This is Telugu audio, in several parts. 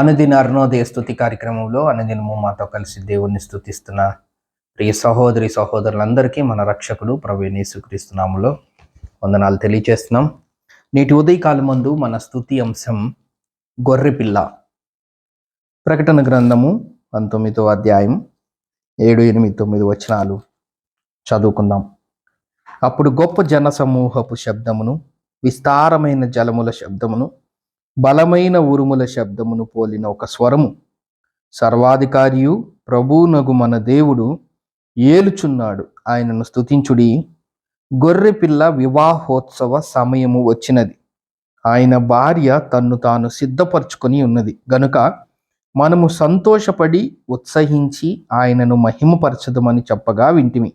అనుదిన అరుణోదయ స్థుతి కార్యక్రమంలో అనుదినము మాతో కలిసి దేవుణ్ణి స్థుతిస్తున్న ప్రియ సహోదరి సహోదరులందరికీ మన రక్షకుడు ప్రవీణ్ యేసుక్రీస్తునాములో వందనాలు తెలియజేస్తున్నాం. నేటి ఉదయకాలం ముందు మన స్థుతి అంశం గొర్రెపిల్ల ప్రకటన గ్రంథము పంతొమ్మిదో అధ్యాయం ఏడు ఎనిమిది తొమ్మిది వచనాలు చదువుకుందాం. అప్పుడు గొప్ప జన సమూహపు శబ్దమును విస్తారమైన జలముల శబ్దమును బలమైన ఉరుముల శబ్దమును పోలిన ఒక స్వరము. సర్వాధికారియు ప్రభువునగు మన దేవుడు ఏలుచున్నాడు. ఆయనను స్తుతించుడి. గొర్రెపిల్ల వివాహోత్సవ సమయము వచ్చినది. ఆయన భార్య తన్ను తాను సిద్ధపరచుకొని ఉన్నది. గనుక మనము సంతోషపడి ఉత్సహించి ఆయనను మహిమపరచదమని చెప్పగా వింటిమి.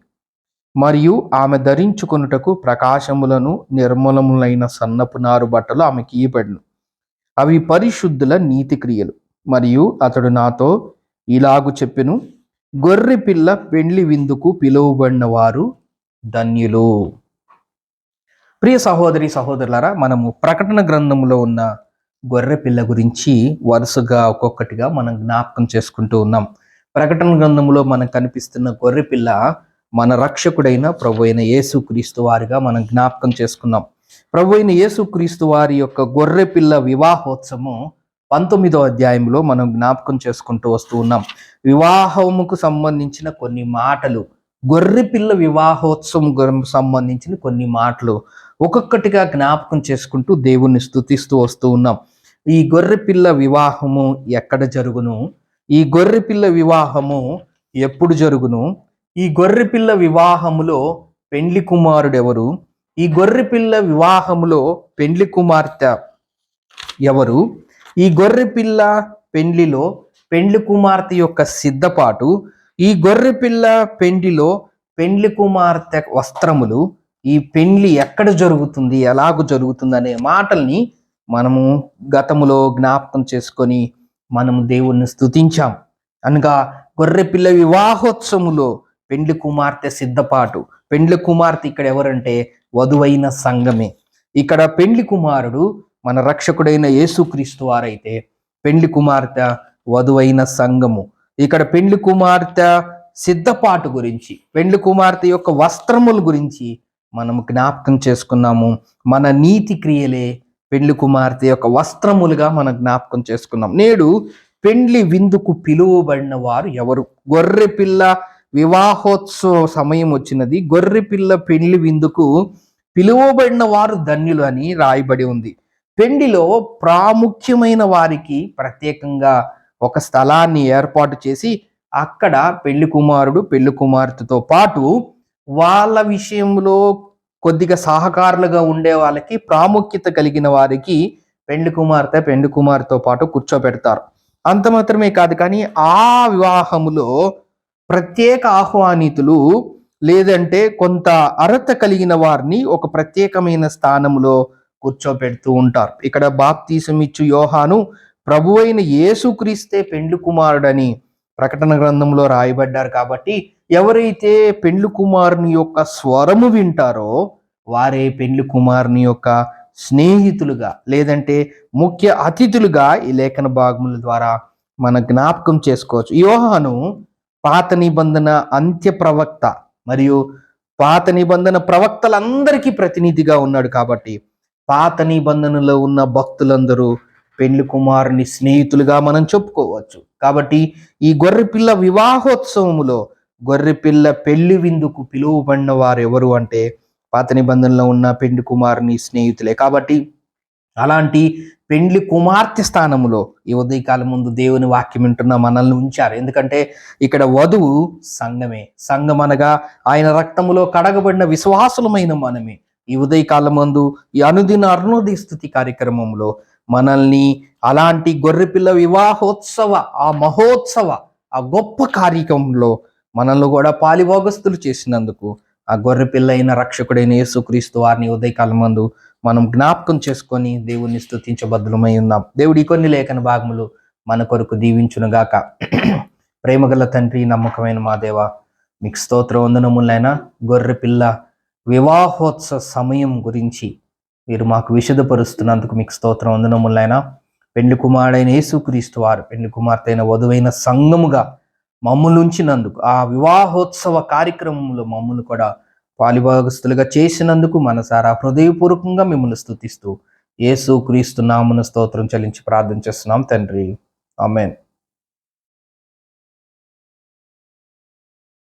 మరియు ఆమె ధరించుకొనుటకు ప్రకాశములను నిర్మలములైన సన్నపు నారు బట్టలు ఆమెకి ఇయ్యబడిను. అవి పరిశుద్ధుల నీతి క్రియలు మరియు అతడు నాతో ఇలాగు చెప్పెను గొర్రె పిల్ల పెండ్లి విందుకు పిలువబడిన వారు ధన్యులు. ప్రియ సహోదరి సహోదరులారా మనము ప్రకటన గ్రంథంలో ఉన్న గొర్రె పిల్ల గురించి వరుసగా ఒక్కొక్కటిగా మనం జ్ఞాపకం చేసుకుంటూ ఉన్నాం. ప్రకటన గ్రంథంలో మనకు కనిపిస్తున్న గొర్రె పిల్ల మన రక్షకుడైన ప్రభు అయిన యేసుక్రీస్తు వారిగా మనం జ్ఞాపకం చేసుకున్నాం. ప్రభు అయిన యేసుక్రీస్తు వారి యొక్క గొర్రెపిల్ల వివాహోత్సవం పంతొమ్మిదో అధ్యాయంలో మనం జ్ఞాపకం చేసుకుంటూ వస్తూ ఉన్నాం. వివాహముకు సంబంధించిన కొన్ని మాటలు గొర్రెపిల్ల వివాహోత్సవం సంబంధించిన కొన్ని మాటలు ఒక్కొక్కటిగా జ్ఞాపకం చేసుకుంటూ దేవుణ్ణి స్థుతిస్తూ వస్తూ ఉన్నాం. ఈ గొర్రెపిల్ల వివాహము ఎక్కడ జరుగును? ఈ గొర్రెపిల్ల వివాహము ఎప్పుడు జరుగును? ఈ గొర్రెపిల్ల వివాహములో పెండ్లి కుమారుడు ఎవరు ఈ గొర్రె పిల్ల వివాహములో పెండ్లి కుమార్తె ఎవరు? ఈ గొర్రె పిల్ల పెండ్లిలో పెండ్లి కుమార్తె యొక్క సిద్ధపాటు ఈ గొర్రె పిల్ల పెండ్లిలో పెండ్లి కుమార్తె వస్త్రములు ఈ పెండ్లి ఎక్కడ జరుగుతుంది ఎలాగ జరుగుతుంది అనే మాటల్ని మనము గతములో జ్ఞాపకం చేసుకొని మనము దేవుణ్ణి స్థుతించాం అనగా గొర్రెపిల్ల వివాహోత్సవములో పెండ్లి కుమార్తె సిద్ధపాటు. పెండ్లి కుమార్తె ఇక్కడ ఎవరంటే వధువైన సంఘమే ఇక్కడ పెండ్లి కుమారుడు మన రక్షకుడైన యేసుక్రీస్తు వారైతే పెండ్లి కుమార్తె వధువైన సంఘము ఇక్కడ పెండ్లి కుమార్తె సిద్ధపాటు గురించి పెండ్లి కుమార్తె యొక్క వస్త్రముల గురించి మనం జ్ఞాపకం చేసుకున్నాము. మన నీతి క్రియలే పెండ్లి కుమార్తె యొక్క వస్త్రములుగా మనం జ్ఞాపకం చేసుకున్నాం. నేడు పెండ్లి విందుకు పిలువబడిన వారు ఎవరు? గొర్రె పిల్ల వివాహోత్సవ సమయం వచ్చినది. గొర్రె పిల్ల పెండ్లి విందుకు పిలువబడిన వారు ధన్యులు అని రాయబడి ఉంది. పెండిలో ప్రాముఖ్యమైన వారికి ప్రత్యేకంగా ఒక స్థలాన్ని ఏర్పాటు చేసి అక్కడ పెళ్ళి కుమారుడు పెళ్ళి కుమార్తెతో పాటు వాళ్ళ విషయంలో కొద్దిగా సహకారులుగా ఉండే వాళ్ళకి ప్రాముఖ్యత కలిగిన వారికి పెళ్ళి కుమార్తె పెళ్ళి కుమార్తో పాటు కూర్చోబెడతారు. అంత మాత్రమే కాదు కానీ ఆ వివాహములో ప్రత్యేక ఆహ్వానితులు లేదంటే కొంత అర్హత కలిగిన వారిని ఒక ప్రత్యేకమైన స్థానంలో కూర్చోబెడుతూ ఉంటారు. ఇక్కడ బాప్తీసం ఇచ్చు యోహాను ప్రభు అయిన యేసుక్రీస్తే పెండ్లి కుమారుడని ప్రకటన గ్రంథంలో రాయబడ్డారు కాబట్టి ఎవరైతే పెండ్లు కుమారుని యొక్క స్వరము వింటారో వారే పెండ్లి కుమారుని యొక్క స్నేహితులుగా లేదంటే ముఖ్య అతిథులుగా ఈ లేఖన భాగముల ద్వారా మన జ్ఞాపకం చేసుకోవచ్చు. యోహాను పాత నిబంధన అంత్య ప్రవక్త మరియు పాత నిబంధన ప్రవక్తలందరికీ ప్రతినిధిగా ఉన్నాడు కాబట్టి పాత నిబంధనలో ఉన్న భక్తులందరూ పెళ్ళి కుమారుని స్నేహితులుగా మనం చెప్పుకోవచ్చు. కాబట్టి ఈ గొర్రెపిల్ల వివాహోత్సవములో గొర్రెపిల్ల పెళ్ళి విందుకు పిలువబడిన వారు ఎవరు అంటే పాత నిబంధనలో ఉన్న పెండ్లి కుమారుని స్నేహితులే. కాబట్టి అలాంటి పెండ్లి కుమార్తె స్థానములో ఈ ఉదయకాలం ముందు దేవుని వాక్యం వింటున్న మనల్ని ఉంచారు. ఎందుకంటే ఇక్కడ వధువు సంఘమే. సంఘం అనగా ఆయన రక్తములో కడగబడిన విశ్వాసులమైన మనమే. ఈ ఉదయకాలం ముందు ఈ అనుదిన అరుణోదయ స్థుతి కార్యక్రమంలో మనల్ని అలాంటి గొర్రెపిల్ల వివాహోత్సవ ఆ మహోత్సవ ఆ గొప్ప కార్యక్రమంలో మనల్ని కూడా పాలిభోగస్తులు చేసినందుకు ఆ గొర్రె పిల్ల అయిన రక్షకుడైన యేసుక్రీస్తు వారిని ఉదయకాలం మందు మనం జ్ఞాపకం చేసుకొని దేవుణ్ణి స్తుతించబద్ధులమై ఉన్నాం. దేవుడి కొన్ని లేఖన భాగములు మన కొరకు దీవించునుగాక. ప్రేమగల తండ్రి నమ్మకమైన మా దేవ మీకు స్తోత్ర వందనములైన గొర్రె పిల్ల వివాహోత్సవ సమయం గురించి మీరు మాకు విషదపరుస్తున్నందుకు మీకు స్తోత్రం వందనములైన పెండ్లి కుమారుడైన యేసుక్రీస్తు వారు పెండ్లి కుమార్తె అయిన వధువైన సంఘముగా మమ్మల్ని ఉంచినందుకు ఆ వివాహోత్సవ కార్యక్రమంలో మమ్మల్ని కూడా పాలిభాగస్తులుగా చేసినందుకు మనసారా హృదయపూర్వకంగా మిమ్మల్ని స్థుతిస్తూ యేసు క్రీస్తు నామన స్తోత్రం చెల్లించి ప్రార్థన చేస్తున్నాం తండ్రి. అమెన్